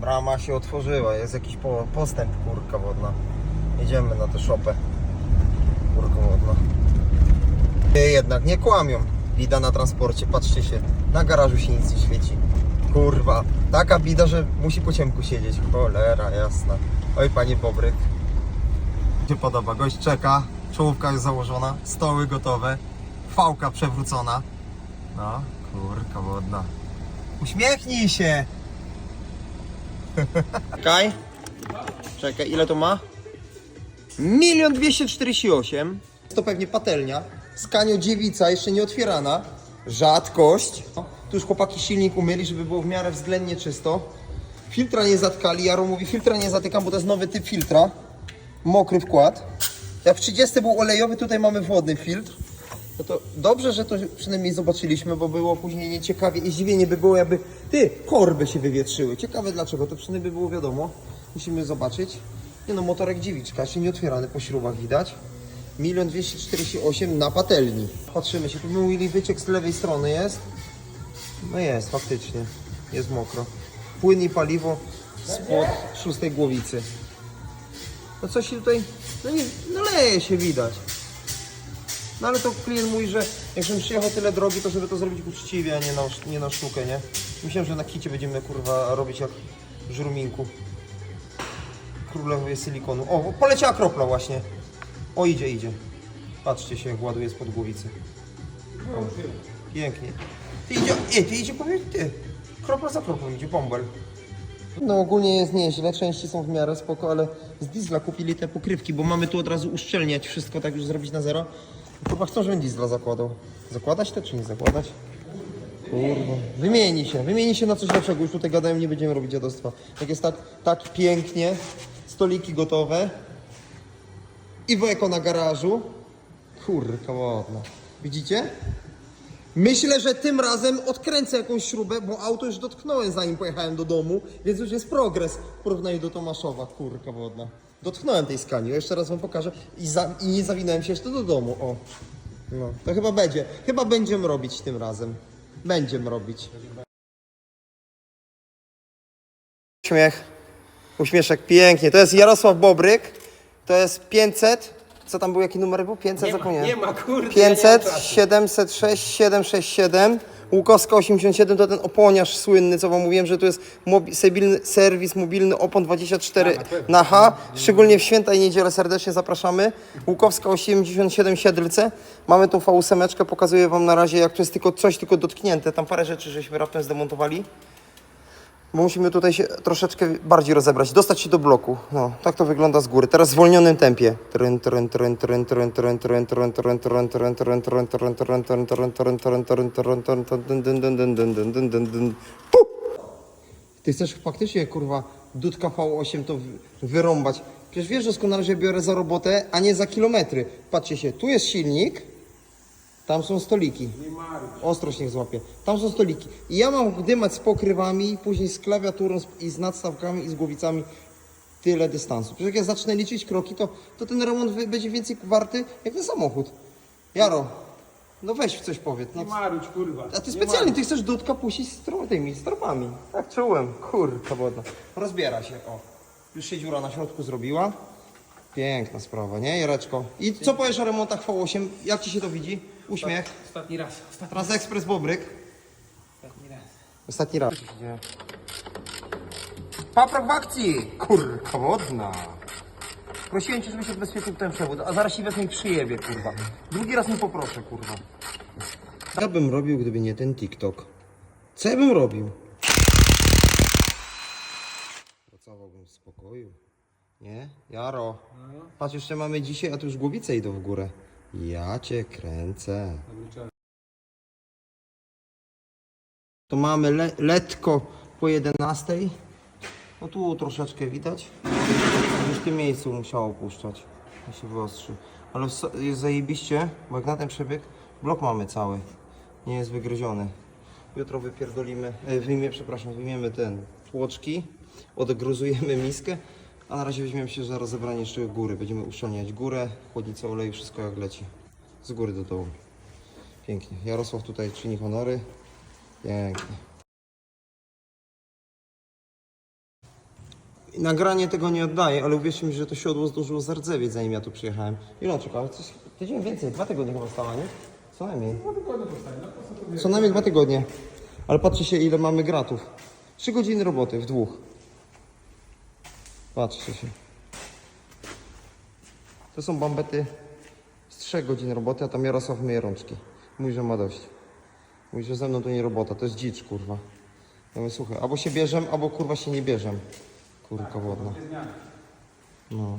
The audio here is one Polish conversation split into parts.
Brama się otworzyła, jest jakiś po, postęp kurka wodna. Jedziemy na tę szopę. Kurka wodna. Jednak nie kłamią. Bida na transporcie, patrzcie się. Na garażu się nic nie świeci. Kurwa, taka bida, że musi po ciemku siedzieć. Cholera jasna. Oj panie Bobryk. się podoba? Gość czeka, czołówka jest założona, stoły gotowe, fałka przewrócona. No, kurka wodna. Uśmiechnij się! Czekaj. Czekaj, ile to ma? Milion dwieście czterdzieści osiem. To pewnie patelnia. Skanio dziewica, jeszcze nie otwierana. Rzadkość. Tu już chłopaki silnik umyli, żeby było w miarę względnie czysto. Filtra nie zatkali. Jaro mówi, filtra nie zatykam, bo to jest nowy typ filtra. Mokry wkład. Jak w 30 był olejowy, tutaj mamy wodny filtr. No to dobrze, że to przynajmniej zobaczyliśmy, bo było później nieciekawie i zdziwienie by było, jakby ty, korby się wywietrzyły. Ciekawe dlaczego, to przynajmniej by było wiadomo. Musimy zobaczyć. Nie no, motorek dziewiczka, jeszcze nie otwierany po śrubach widać. Milion dwieście czterdzieści osiem na patelni. Patrzymy się, tu mówili wyciek z lewej strony jest. No jest, faktycznie. Jest mokro. Płyn i paliwo spod szóstej głowicy. No coś się tutaj, no nie, no leje się widać. No ale to klient mówi, że jak żebym przyjechał tyle drogi, to żeby to zrobić uczciwie, a nie na, nie na sztukę, nie? Myślałem, że na kicie będziemy kurwa robić jak w żurminku. Królowie silikonu. O, poleciała kropla właśnie. O, idzie, idzie. Patrzcie się, jak ładuje spod głowicy. O, pięknie. Ty idzie, nie, ty idzie, powiem, ty. Kropla za kroplą idzie, bąbel. No ogólnie jest nieźle, części są w miarę spoko, ale z diesla kupili te pokrywki, bo mamy tu od razu uszczelniać wszystko, tak już zrobić na zero. Chyba chcą, żebym diesla zakładał. Zakładać to czy nie zakładać? Kurwa. Wymieni się, wymieni się na coś lepszego, już tutaj gadałem, nie będziemy robić dziadostwa. Jak jest tak, tak pięknie, stoliki gotowe i weko na garażu. Kurka ładna. Widzicie? Myślę, że tym razem odkręcę jakąś śrubę, bo auto już dotknąłem zanim pojechałem do domu, więc już jest progres w porównaniu do Tomaszowa. Kurka wodna. Dotknąłem tej skani, jeszcze raz wam pokażę i, za, i nie zawinąłem się jeszcze do domu. O. No, to chyba będzie. Chyba będziemy robić tym razem. Będziemy robić. Uśmiech. Uśmieszek pięknie. To jest Jarosław Bobryk. To jest 500. Co tam był, jaki numer był? 500 Nie ma, zapomniałem. nie ma, kurde. 500, ja nie mam czasu. 706, 767, Łukowska 87 to ten oponiarz słynny, co wam mówiłem, że to jest mobi- sebilny, serwis mobilny opon 24 na H. Szczególnie w święta i niedzielę serdecznie zapraszamy. Łukowska 87 Siedlce. Mamy tą V8, pokazuję wam na razie jak to jest tylko coś tylko dotknięte. Tam parę rzeczy żeśmy raptem zdemontowali musimy tutaj się troszeczkę bardziej rozebrać, dostać się do bloku. No, tak to wygląda z góry. Teraz w zwolnionym tempie. Ty chcesz faktycznie, kurwa, dudka V8 to wyrąbać. Przecież wiesz doskonale, że biorę za robotę, a nie za kilometry. Patrzcie się, tu jest silnik, tam są stoliki. Ostrość niech złapie. Tam są stoliki. I ja mam dymać z pokrywami, później z klawiaturą z- i z nadstawkami i z głowicami tyle dystansu. Przecież jak ja zacznę liczyć kroki, to, to ten remont wy- będzie więcej warty jak ten samochód. Jaro, no weź w coś powiedz. No, Nie maruć, kurwa. a ty Nie specjalnie, ty chcesz dudka puścić z tro- tymi stropami. Tak czułem. Kurka wodna. Rozbiera się, o. Już się dziura na środku zrobiła. Piękna sprawa, nie Jareczko? I co powiesz o remontach V8? Jak ci się to widzi? Uśmiech. Ostatni raz, ostatni, Transekspres Bobryk. ostatni raz. Ostatni raz. Paprak w akcji! Kurka wodna. Prosiłem cię, żebyś odbezpieczył ten przewód, a zaraz ci wezmę i przyjebie, kurwa. Drugi raz nie poproszę, kurwa. Co ja bym robił, gdyby nie ten TikTok? Co ja bym robił? Pracowałbym w spokoju. Nie? Jaro. Patrz, jeszcze mamy dzisiaj, a tu już głowice idą w górę. Ja cię kręcę. To mamy le letko po 11. No tu troszeczkę widać. Już w tym miejscu musiało puszczać. Ja się wyostrzy. Ale jest zajebiście, bo jak na ten przebieg, blok mamy cały. Nie jest wygryziony. Jutro wypierdolimy, e, wyjmie, przepraszam, wyjmiemy ten tłoczki, odgruzujemy miskę, a na razie weźmiemy się za rozebranie jeszcze góry. Będziemy uszczelniać górę, chłodnicę oleju, wszystko jak leci. Z góry do dołu. Pięknie. Jarosław tutaj czyni honory. Pięknie. Nagranie tego nie oddaję, ale uwierzcie mi, że to siodło zdążyło zardzewieć zanim ja tu przyjechałem. Ile czekał? Coś, tydzień więcej, dwa tygodnie chyba stała, nie? Co najmniej. Co najmniej dwa tygodnie. Ale patrzcie się ile mamy gratów. Trzy godziny roboty w dwóch. Patrzcie się. To są bambety z trzech godzin roboty, a tam Jarosław myje rączki. Mówi, że ma dość. Mówi, że ze mną to nie robota, to jest dzicz, kurwa. Ja mówię, słuchaj, albo się bierzem, albo kurwa się nie bierzem. Kurka wodna. No.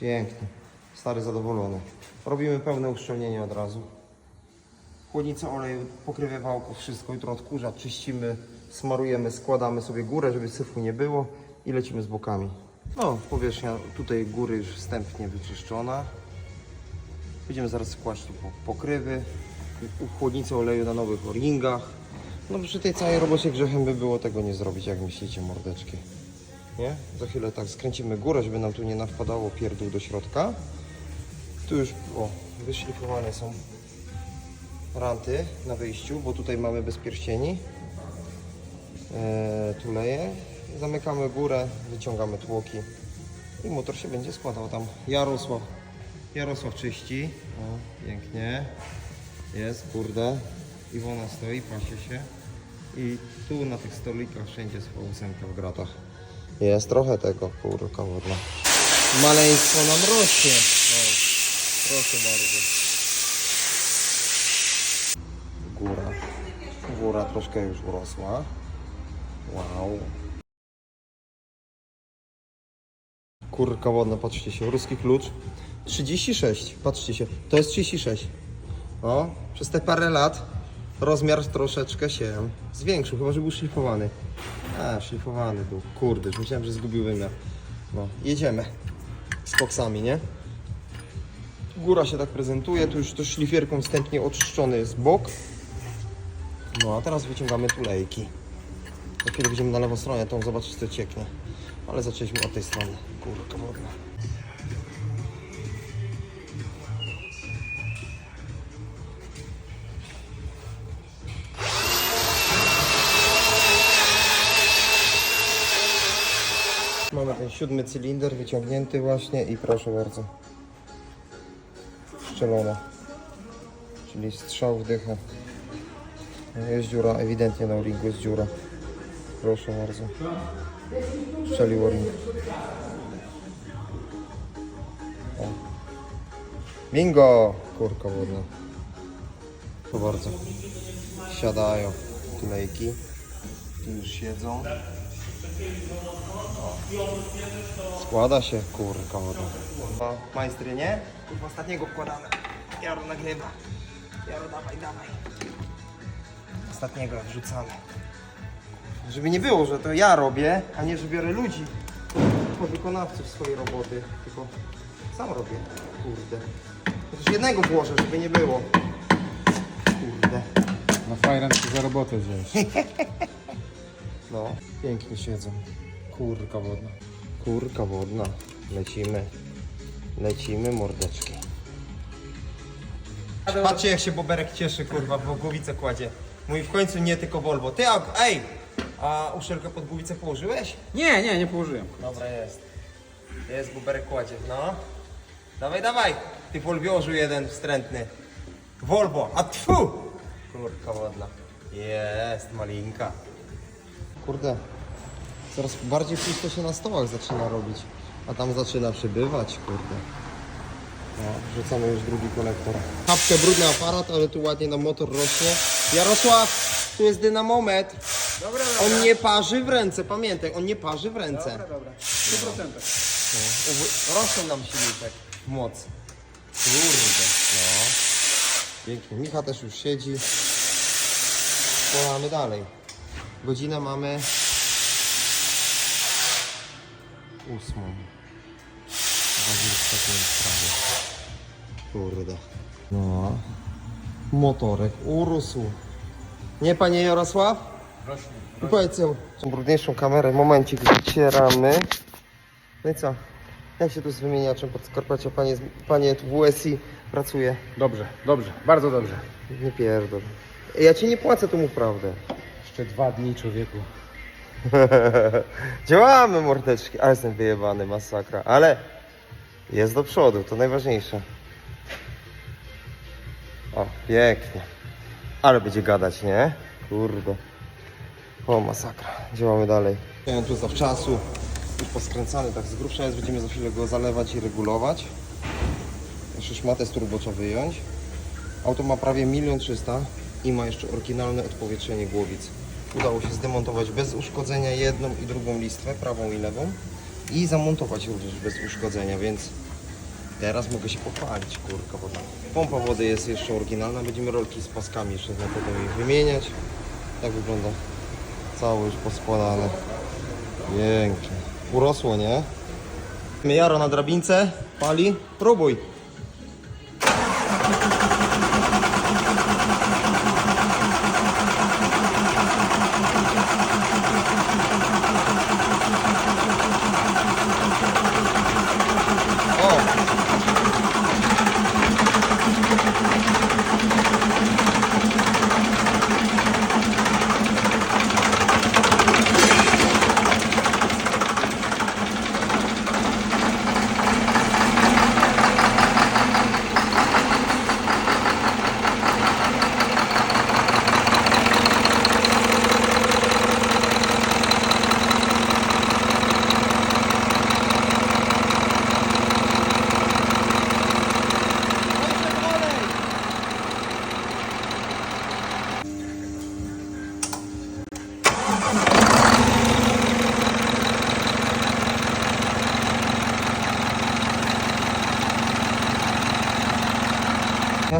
Pięknie. Stary zadowolony. Robimy pełne uszczelnienie od razu. Chłodnica oleju, pokrywy wałków, wszystko. Jutro odkurza, czyścimy, smarujemy, składamy sobie górę, żeby syfu nie było i lecimy z bokami. No, powierzchnia tutaj góry już wstępnie wyczyszczona. Będziemy zaraz kłaść tu po- pokrywy, chłodnicę oleju na nowych o-ringach. No przy tej całej robocie grzechem by było tego nie zrobić, jak myślicie, mordeczki. Nie? Za chwilę tak skręcimy górę, żeby nam tu nie nawpadało pierdół do środka. Tu już, o, wyszlifowane są ranty na wyjściu, bo tutaj mamy bez pierścieni. Eee, tuleje. Zamykamy górę, wyciągamy tłoki i motor się będzie składał tam. Jarosław, Jarosław czyści. O, pięknie. Jest, kurde. Iwona stoi, pasie się. I tu na tych stolikach wszędzie jest ósemka w gratach. Jest trochę tego, kurka wodna. Maleństwo nam rośnie. O, proszę bardzo. Góra. Góra troszkę już urosła. Wow. Kurka wodna, patrzcie się, ruski klucz. 36, patrzcie się, to jest 36. O, przez te parę lat rozmiar troszeczkę się zwiększył, chyba że był szlifowany. A, szlifowany był, kurde, już myślałem, że zgubił wymiar. No, jedziemy z koksami, nie? Góra się tak prezentuje, tu już to szlifierką wstępnie oczyszczony jest bok. No, a teraz wyciągamy tulejki. Za chwilę będziemy na lewą stronę, to zobaczyć co cieknie. Ale zaczęliśmy od tej strony. Kurka wodna. Mamy ten siódmy cylinder wyciągnięty właśnie i proszę bardzo. Szczelona. Czyli strzał w dychę. Jest dziura, ewidentnie na ringu jest dziura. Proszę bardzo. Strzeliło ring. O. Bingo! Kurka wodna. Proszę bardzo. Siadają tulejki. Tu już siedzą. Składa się, kurka wodna. Majstry, nie? Kurwa, ostatniego wkładamy. Jaro nagrywa. Jaro, dawaj, dawaj. Ostatniego wrzucamy. Żeby nie było, że to ja robię, a nie, że biorę ludzi, wykonawców swojej roboty, tylko sam robię. Kurde. Chociaż jednego włożę, żeby nie było. Kurde. Na fajrant się za robotę wziąć. No, pięknie siedzą. Kurka wodna. Kurka wodna. Lecimy. Lecimy, mordeczki. Patrzcie jak się Boberek cieszy, kurwa, bo głowicę kładzie. Mój w końcu nie tylko Volvo. Ty, a, ej! A uszelkę pod głowicę położyłeś? Nie, nie, nie położyłem. Dobra, jest. Jest Boberek kładzie, no. Dawaj, dawaj! Ty Volviorzu jeden wstrętny. Volvo, a tfu! Kurka wodna. Jest, malinka. Kurde, coraz bardziej pusto się na stołach zaczyna robić. A tam zaczyna przybywać, kurde. No, wrzucamy już drugi konektor. Kapkę brudny aparat, ale tu ładnie nam motor rośnie. Jarosław, tu jest dynamometr. Dobra, On nie parzy w ręce, pamiętaj, on nie parzy w ręce. dobra, dobra. 100%. Uwy- Rosną nam silniczek w moc. Kurde, no. Pięknie. Micha też już siedzi. Pojechamy dalej. Godzinę mamy... Ósmą. 25 prawie. Kurde. No. Motorek urósł. Nie, panie Jarosław? Rośnie. Brudniejszą kamerę, momencik wycieramy. No i co? Jak się tu z wymieniaczem pod Skarpacia panie, panie w WSI pracuje? Dobrze, dobrze, bardzo dobrze. Nie pierdol. Ja ci nie płacę, to mów prawdę. Jeszcze dwa dni człowieku. Działamy mordeczki, ale jestem wyjebany, masakra, ale jest do przodu, to najważniejsze. O, pięknie. Ale będzie gadać, nie? Kurde. O, masakra. Działamy dalej. Miałem tu zawczasu. Już poskręcany tak z grubsza jest. Będziemy za chwilę go zalewać i regulować. Jeszcze szmatę z turbo trzeba wyjąć. Auto ma prawie 1 300 i ma jeszcze oryginalne odpowietrzenie głowic. Udało się zdemontować bez uszkodzenia jedną i drugą listwę, prawą i lewą. I zamontować również bez uszkodzenia, więc Teraz mogę się pochwalić, kurka woda. Pompa wody jest jeszcze oryginalna, będziemy rolki z paskami jeszcze na ich wymieniać. Tak wygląda cały już poskładane. Pięknie. Urosło, nie? Jaro na drabince, pali, próbuj.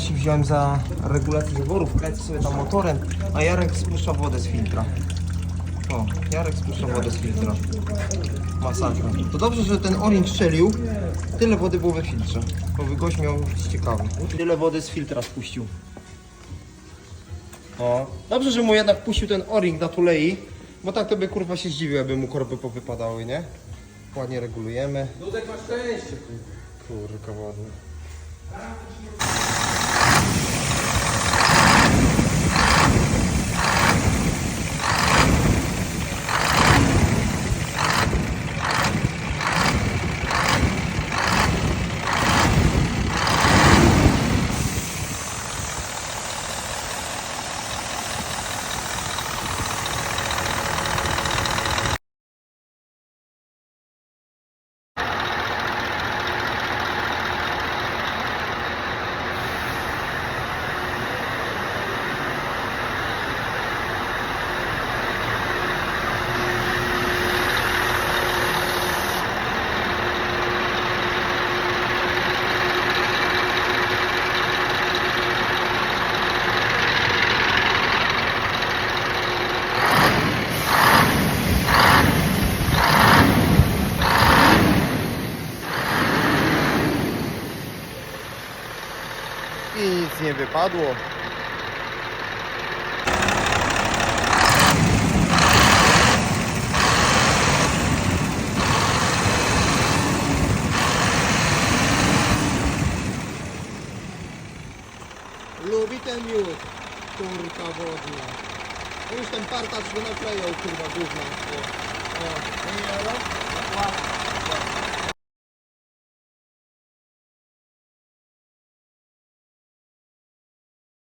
12 wziąłem za regulację zaworów, kręcę sobie tam motorem, a Jarek spuszcza wodę z filtra. O, Jarek spuszcza wodę z filtra. Masakra. To dobrze, że ten orange strzelił. Tyle wody było we filtrze. Bo gość miał ciekawy. Tyle wody z filtra spuścił. O. Dobrze, że mu jednak puścił ten o-ring na tulei, bo tak to by kurwa się zdziwił, jakby mu korby powypadały, nie? Ładnie regulujemy. Dudek ma szczęście, kurwa. Kurka ładny. Wypadło. Lubi ten miód, kurka wodna. No Już ten partacz go naklejał, kurwa, gówno. O, nie? Ładnie.